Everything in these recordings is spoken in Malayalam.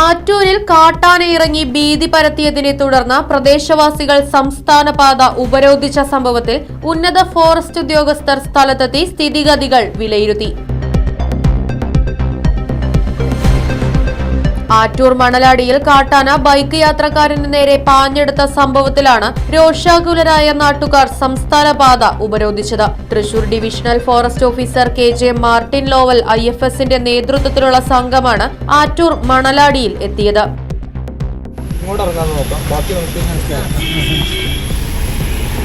ആറ്റൂരിൽ കാട്ടാനയിറങ്ങി ഭീതി പരത്തിയതിനെ തുടർന്ന് പ്രദേശവാസികൾ സംസ്ഥാന പാത ഉപരോധിച്ച സംഭവത്തിൽ ഉന്നത ഫോറസ്റ്റ് ഉദ്യോഗസ്ഥർ സ്ഥലത്തെത്തി സ്ഥിതിഗതികൾ വിലയിരുത്തി. ആറ്റൂർ മണലാടിയിൽ കാട്ടാന ബൈക്ക് യാത്രക്കാരന് നേരെ പാഞ്ഞെടുത്ത സംഭവത്തിലാണ് രോഷാകുലരായ നാട്ടുകാർ സംസ്ഥാന പാത ഉപരോധിച്ചത്. Thrissur divisional forest officer K J Martin Lowell I F എസിന്റെ നേതൃത്വത്തിലുള്ള സംഘമാണ് ആറ്റൂർ മണലാടിയിൽ എത്തിയത്.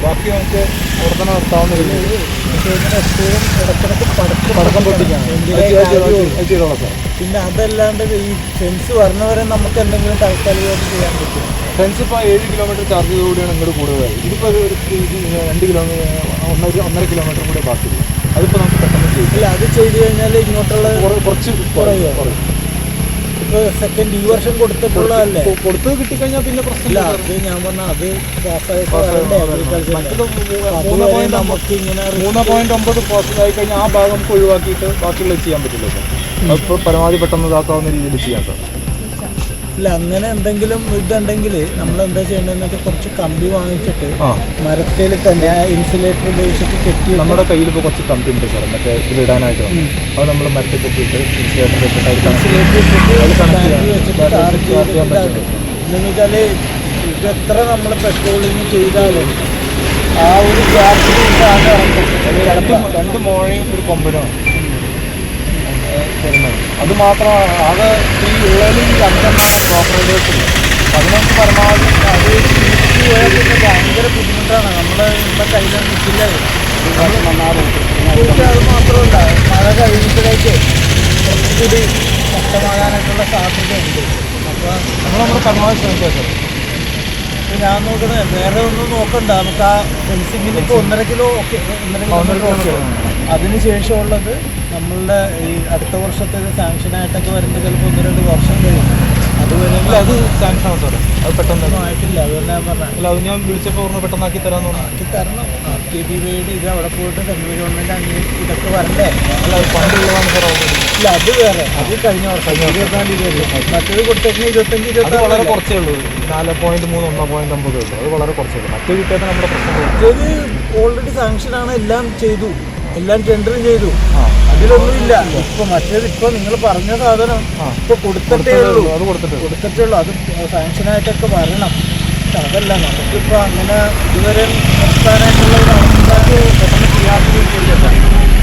ബാക്കി നമുക്ക് അവിടെ നിർത്താവുന്ന രീതിയിൽ. പടക്കം ചെയ്തോളാം സാർ. പിന്നെ അതല്ലാണ്ട് ഈ ഫെൻസ് വരുന്നവരെ നമുക്ക് എന്തെങ്കിലും താൽക്കാലികമായിട്ട് ചെയ്യാൻ പറ്റും. ഫ്രണ്ട്സ് ഇപ്പോൾ ഏഴ് കിലോമീറ്റർ ചാർജ് ചെയ്തുകൂടിയാണ് ഇങ്ങോട്ട് കൂടുതലായി. ഇതിപ്പോൾ ഒരു രണ്ട് കിലോമീറ്റർ ഒന്നര ഒന്നര കിലോമീറ്റർ കൂടെ ബാക്കിയുള്ളൂ. അതിപ്പോൾ നമുക്ക് പെട്ടെന്ന് ചെയ്യും അല്ല അത് ചെയ്തു കഴിഞ്ഞാൽ ഇങ്ങോട്ടുള്ള കുറച്ച് കുറച്ച് കുറയോ? ഇപ്പൊ സെക്കൻഡ് ഈ വർഷം കൊടുത്തിട്ടുള്ളതല്ലേ? കൊടുത്ത് കിട്ടിക്കഴിഞ്ഞാൽ പിന്നെ പ്രശ്നമില്ല അത് ഞാൻ പറഞ്ഞ അത് നമുക്ക് ഇങ്ങനെ മൂന്ന് പോയിന്റ് ഒമ്പത് ആയി കഴിഞ്ഞാൽ ആ ഭാഗം നമുക്ക് ഒഴിവാക്കിയിട്ട് ബാക്കിയുള്ളത് ചെയ്യാൻ പറ്റില്ല സാർ അപ്പോൾ പരമാവധി പെട്ടെന്ന് ഇതാക്കാവുന്ന രീതിയിൽ ചെയ്യാം സാർ. ഇല്ല അങ്ങനെ എന്തെങ്കിലും ഇതുണ്ടെങ്കിൽ നമ്മൾ എന്താ ചെയ്യേണ്ടതെന്ന് വെച്ചാൽ കുറച്ച് കമ്പി വാങ്ങിച്ചിട്ട് മരത്തിൽ തന്നെ ഇൻസുലേറ്റർ ഉപയോഗിച്ചിട്ട് കെട്ടി നമ്മുടെ കയ്യിൽ ഇപ്പോൾ കുറച്ച് കമ്പി ഉണ്ട് സാർ മറ്റേ ഇതിലിടാനായിട്ട് അത് നമ്മൾ മരത്തിൽ കെട്ടിയിട്ട് ഇൻസുലേറ്റർ. എന്ന് വെച്ചാൽ ഇത് എത്ര നമ്മൾ പെട്രോളിങ് ചെയ്താലും ആ ഒരു ഗ്യാസിൽ ചിലപ്പോൾ രണ്ട് മോഴയും ഒരു കൊമ്പനും വരുന്നത് അത് മാത്രമാണ് അത് ഈ ഉള്ളതിൽ റൈഡേഴ്സ് ഉള്ളത് അതിനൊക്കെ പരമാവധി അത് തിരിച്ചു പോയാൽ പിന്നെ ഭയങ്കര ബുദ്ധിമുട്ടാണ്. നമ്മുടെ നമ്മുടെ കയ്യിൽ നിൽക്കില്ല അത് മാത്രമല്ല മഴ കഴിയുമ്പോഴേക്ക് കുറച്ചുകൂടി സാധ്യതയുണ്ട്. അപ്പോൾ നമ്മൾ നമ്മൾ പരമാവധി ശ്രമിക്കാം സാർ ഞാൻ നോക്കുന്നത് വേറെ ഒന്നും നോക്കണ്ട. നമുക്ക് ആ ഫെൻസിങ്ങിന് ഇപ്പോൾ ഒന്നര കിലോ ഒക്കെ ഒന്നര ഒന്നര കിലോ ഒക്കെ അതിന് ശേഷമുള്ളത് നമ്മളുടെ ഈ അടുത്ത വർഷത്തെ സാങ്ഷനായിട്ടൊക്കെ വരുന്നത് ചിലപ്പോൾ ഒന്ന് രണ്ട് വർഷം കഴിയും. അതുവരെ ഇല്ല അത് സാങ്ഷൻ ആണ് അത് പെട്ടെന്ന് ആയിട്ടില്ല അതുകൊണ്ട് ഞാൻ പറഞ്ഞ. അല്ല അത് ഞാൻ വിളിച്ചപ്പോൾ പറഞ്ഞു പെട്ടെന്നാക്കി തരാമെന്ന് പറഞ്ഞു. ആക്കി തരണം. കെ ബി വൈയുടെ ഇത് അവിടെ പോയിട്ട് സെൻട്രൽ ഗവൺമെന്റ് അങ്ങനെ ഇതൊക്കെ വരണ്ടേ? അല്ല അത് പണ്ടുള്ളതാണ് സാർ ഇല്ല അത് വേറെ. അത് കഴിഞ്ഞ വർഷം ഇരുപത്തിനാല് ഇരുപത്തി മറ്റേത് കൊടുത്തേക്കുന്ന ഇരുപത്തഞ്ച് ഇരുപത്തി വളരെ കുറച്ചേ ഉള്ളൂ. നാല് പോയിന്റ് മൂന്ന് ഒന്ന് പോയിന്റ് ഒമ്പത് ഉള്ളൂ. അത് വളരെ കുറച്ചേ ഉള്ളൂ. മറ്റേ കിട്ടിയാൽ നമ്മുടെ പ്രശ്നം ഓൾറെഡി മറ്റേത് ഓൾറെഡി സാങ്ഷനാണ് എല്ലാം ചെയ്തു. എല്ലാം ടെൻഡർ ചെയ്തു. ആ. അതിലൊന്നും ഇല്ല ഇപ്പൊ മറ്റേത് ഇപ്പൊ നിങ്ങൾ പറഞ്ഞ സാധനം. ഇപ്പൊ കൊടുത്തിട്ടേ ഉള്ളൂ. അത് കൊടുത്തിട്ടേ ഉള്ളൂ. കൊടുത്തിട്ടേ ഉള്ളൂ. അത് സാങ്ഷനായിട്ടൊക്കെ വരണം. അതല്ല നമുക്കിപ്പോ അങ്ങനെ ഇതുവരെ നിർത്താനായിട്ടുള്ള ഒരു അവസ്ഥ പെട്ടെന്ന് ചെയ്യാത്തില്ല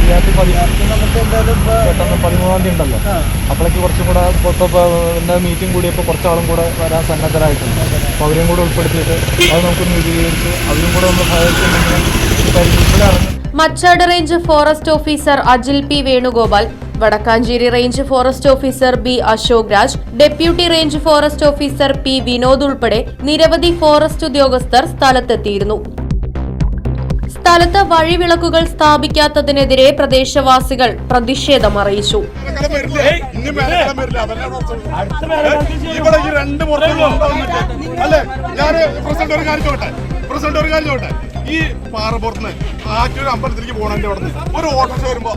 ചെയ്യാത്ത പതി അത് നമുക്ക് എന്തായാലും ഇപ്പൊ പെട്ടെന്ന് പതിമൂന്നാം തീയതി ഉണ്ടല്ലോ. ആ, അപ്പോഴേക്ക് കുറച്ചും കൂടെ ഇപ്പോൾ മീറ്റിംഗ് കൂടി കൂടിയപ്പോൾ കുറച്ചാളും കൂടെ വരാൻ സന്നദ്ധരായിട്ടുണ്ട്. അപ്പോൾ അവരെയും കൂടെ ഉൾപ്പെടുത്തിയിട്ട് അത് നമുക്ക് നീതീകരിച്ച് അവരും കൂടെ ഒന്ന് സഹായിച്ചിട്ടുണ്ടെങ്കിൽ കൂടെ ഇറങ്ങി Machad range forest officer Ajil P Venugopal Vadakkanchery range forest officer B Ashok Raj deputy range forest officer P Vinod ഉൾപ്പെടെ നിരവധി ഫോറസ്റ്റ് ഉദ്യോഗസ്ഥർ സ്ഥലത്തെത്തിയിരുന്നു. സ്ഥലത്ത് വഴിവിളക്കുകൾ സ്ഥാപിക്കാത്തതിനെതിരെ പ്രദേശവാസികൾ പ്രതിഷേധം അറിയിച്ചു. പ്രസിഡന്റ് ഒരു കാര്യം ചോട്ടെ? പ്രസിഡന്റ് ഒരു കാര്യം ചോട്ടെ? ഈ പാറപ്പുറത്ത് ആറ്റൂർ അമ്പലത്തിലേക്ക് പോകണതിന്റെ അവിടെ നിന്ന് ഒരു ഓട്ടോറിക്ഷ വരുമ്പോ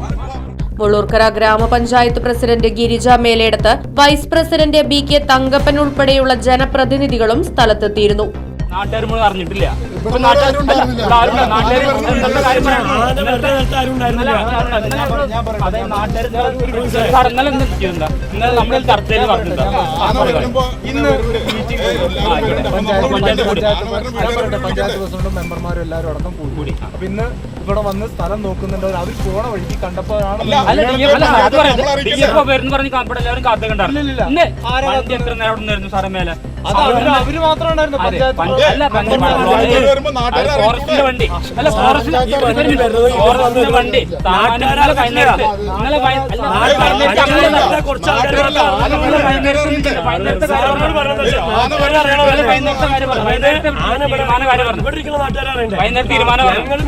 Mullurkara grama panchayat president Girija Meledath vice president B K Thankappan ഉൾപ്പെടെയുള്ള ജനപ്രതിനിധികളും സ്ഥലത്തെത്തിയിരുന്നു. നാട്ടുകാർ അറിഞ്ഞിട്ടില്ല. ഇന്നലെ നമ്മൾ ചർച്ചയിൽ പറഞ്ഞിട്ടുണ്ടാ? പഞ്ചായത്ത് പ്രസിഡന്റും മെമ്പർമാരും എല്ലാവരും അടക്കം കൂടി അപ്പൊ ഇന്ന് ഇവിടെ വന്ന് സ്ഥലം നോക്കുന്നുണ്ട് അവർ പോണ വഴിക്ക് കണ്ടപ്പോഴാണ് വരുന്ന പറഞ്ഞ് ഇവിടെ എല്ലാവരും കാത്തുകണ്ടായിരുന്നു എത്ര നേരം അവിടെ നിന്നായിരുന്നു സാറേ മേലെ അവർ വണ്ടി. അല്ല ഫോറസ്റ്റിന്റെ വണ്ടി. വൈകുന്നേരത്ത് നിങ്ങളെ. കുറച്ച് വൈകുന്നേരത്ത് പറഞ്ഞു. പറഞ്ഞു. തീരുമാന പറഞ്ഞു. പറഞ്ഞു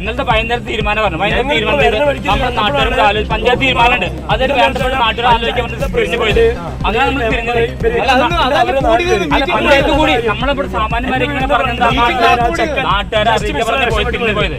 ഇന്നലത്തെ വൈകുന്നേരം തീരുമാനം പറഞ്ഞു. വൈകുന്നേരം തീരുമാനം നമ്മുടെ നാട്ടുകാരുടെ ആലോചിച്ച് പഞ്ചായത്ത് തീരുമാനമുണ്ട്. അതൊരു വേണ്ടപ്പെട്ട നാട്ടുകാർ ആലോചിക്കാൻ വേണ്ടി പിരിഞ്ഞു പോയത്. അങ്ങനെ നമ്മൾ തിരിഞ്ഞത്. നമ്മളിവിടെ സാമാന്യമാരെ പറഞ്ഞെന്താ നാട്ടുകാരെ അറിയിക്കാൻ പറഞ്ഞ് പോയത്?